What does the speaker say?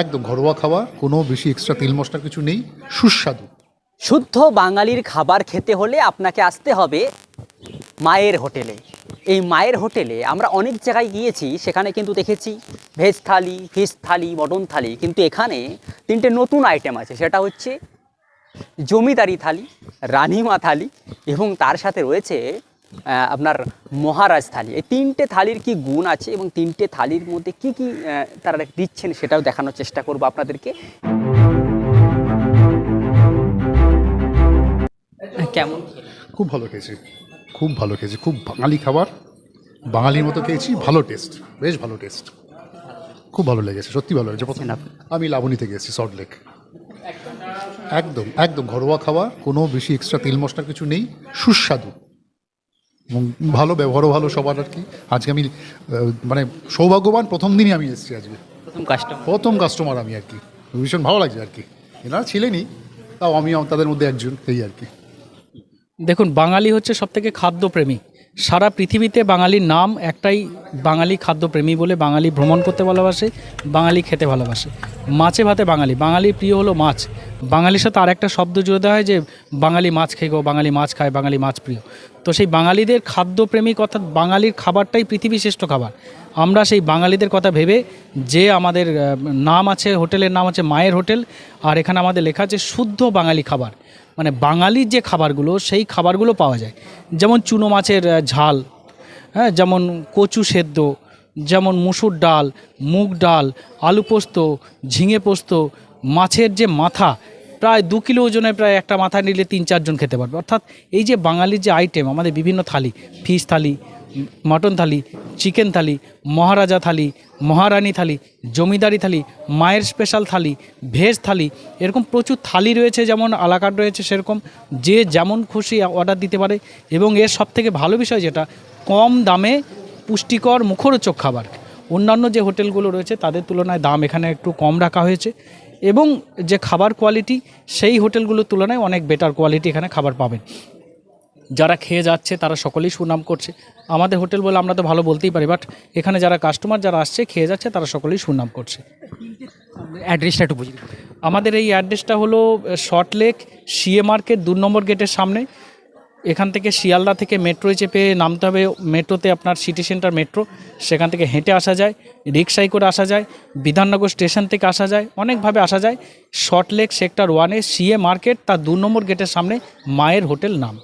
একদম ঘরোয়া খাওয়া, কোনো বেশি এক্সট্রা তেল মশলা কিছু নেই, সুস্বাদু। শুদ্ধ বাঙালির খাবার খেতে হলে আপনাকে আসতে হবে মায়ের হোটেলে। এই মায়ের হোটেলে আমরা অনেক জায়গায় গিয়েছি, সেখানে কিন্তু দেখেছি veg thali, fish thali, mutton thali, কিন্তু এখানে তিনটে নতুন আইটেম আছে, সেটা হচ্ছে জমিদারি থালি, রানিমা থালি এবং তার সাথে রয়েছে আপনার মহারাজ থালি। এই তিনটে থালির কি গুণ আছে এবং তিনটে থালির মধ্যে কি কি তারা দিচ্ছেন সেটাও দেখানোর চেষ্টা করব আপনাদেরকে। কেমন? খুব ভালো খেয়েছি। খুব ভালো খেয়েছি। খুব বাঙালি খাবার। বাঙালির মতো খেয়েছি ভালো টেস্ট বেশ ভালো টেস্ট খুব ভালো লেগেছে সত্যি ভালো লেগেছে। প্রথম? আমি লাবণীতে গেছি সল্ট লেক একদম একদম ঘরোয়া খাওয়া কোনো বেশি এক্সট্রা তেল মশলা কিছু নেই সুস্বাদু। এবং ভালো ব্যবহারও ভালো সবার আর কি। আজকে আমি মানে সৌভাগ্যবান প্রথম দিনই আমি এসেছি আজকে। প্রথম কাস্টমার প্রথম কাস্টমার আমি আর কি। ভীষণ ভালো লাগছে আর কি। এনারা ছিলেনই তাও আমি তাদের মধ্যে একজন এই আর কি। দেখুন বাঙালি হচ্ছে সবথেকে খাদ্যপ্রেমী। সারা পৃথিবীতে বাঙালির নাম একটাই বাঙালি খাদ্যপ্রেমী বলে বাঙালি ভ্রমণ করতে ভালোবাসে, বাঙালি খেতে ভালোবাসে। মাছে ভাতে বাঙালি বাঙালির প্রিয় হলো মাছ। বাঙালির সাথে আরেকটা শব্দ জুড়ে দেওয়া হয় যে বাঙালি মাছ খেয়ে গো, বাঙালি মাছ খায়, বাঙালি মাছ প্রিয়। তো সেই বাঙালিদের খাদ্যপ্রেমিক অর্থাৎ বাঙালির খাবারটাই পৃথিবী শ্রেষ্ঠ খাবার। আমরা সেই বাঙালিদের কথা ভেবে যে আমাদের নাম আছে, হোটেলের নাম আছে মায়ের হোটেল, আর এখানে আমাদের লেখা আছে শুদ্ধ বাঙালি খাবার। মানে বাঙালির যে খাবারগুলো, সেই খাবারগুলো পাওয়া যায়। যেমন চুনো মাছের ঝাল হ্যাঁ যেমন কচু সেদ্ধ, যেমন মুসুর ডাল, মুগ ডাল, আলু পোস্ত, ঝিঙে পোস্ত, মাছের যে মাথা, প্রায় দু কিলো ওজনে প্রায় একটা মাথা নিলে তিন চারজন খেতে পারবে। অর্থাৎ এই যে বাঙালির যে আইটেম আমাদের বিভিন্ন thali fish thali mutton thali, chicken thali, Maharaja thali, Maharani thali, Zamindari thali, মায়ের স্পেশাল থালি, ভেজ থালি, এরকম প্রচুর থালি রয়েছে, যেমন আলাকাট রয়েছে সেরকম, যে যেমন খুশি অর্ডার দিতে পারে। এবং এর সবথেকে ভালো বিষয় যেটা, কম দামে পুষ্টিকর মুখরোচক খাবার। অন্যান্য যে হোটেলগুলো রয়েছে, তাদের তুলনায় দাম এখানে একটু কম রাখা হয়েছে। এবং যে খাবার কোয়ালিটি সেই হোটেলগুলোর তুলনায় অনেক বেটার কোয়ালিটি এখানে খাবার পাবেন। যারা খেয়ে যাচ্ছে তারা সকলেই সুনাম করছে। আমাদের হোটেল বলে আমরা তো ভালো বলতেই পারি বাট এখানে যারা কাস্টমার যারা আসছে খেয়ে যাচ্ছে তারা সকলেই সুনাম করছে। অ্যাড্রেসটা একটু বুঝি আমাদের এই অ্যাড্রেসটা হলো শর্ট লেক সিএ মার্কেট দু নম্বর গেটের সামনে। এখান থেকে শিয়ালদা থেকে মেট্রোয় চেপে নামতে হবে। মেট্রোতে আপনার সিটি সেন্টার মেট্রো সেখান থেকে হেঁটে আসা যায় রিক্সায় করে আসা যায় বিধাননগর স্টেশন থেকে আসা যায় অনেকভাবে আসা যায়। শর্ট লেক সেক্টর ওয়ানে সিএ মার্কেট তার দু নম্বর গেটের সামনে মায়ের হোটেল নাম।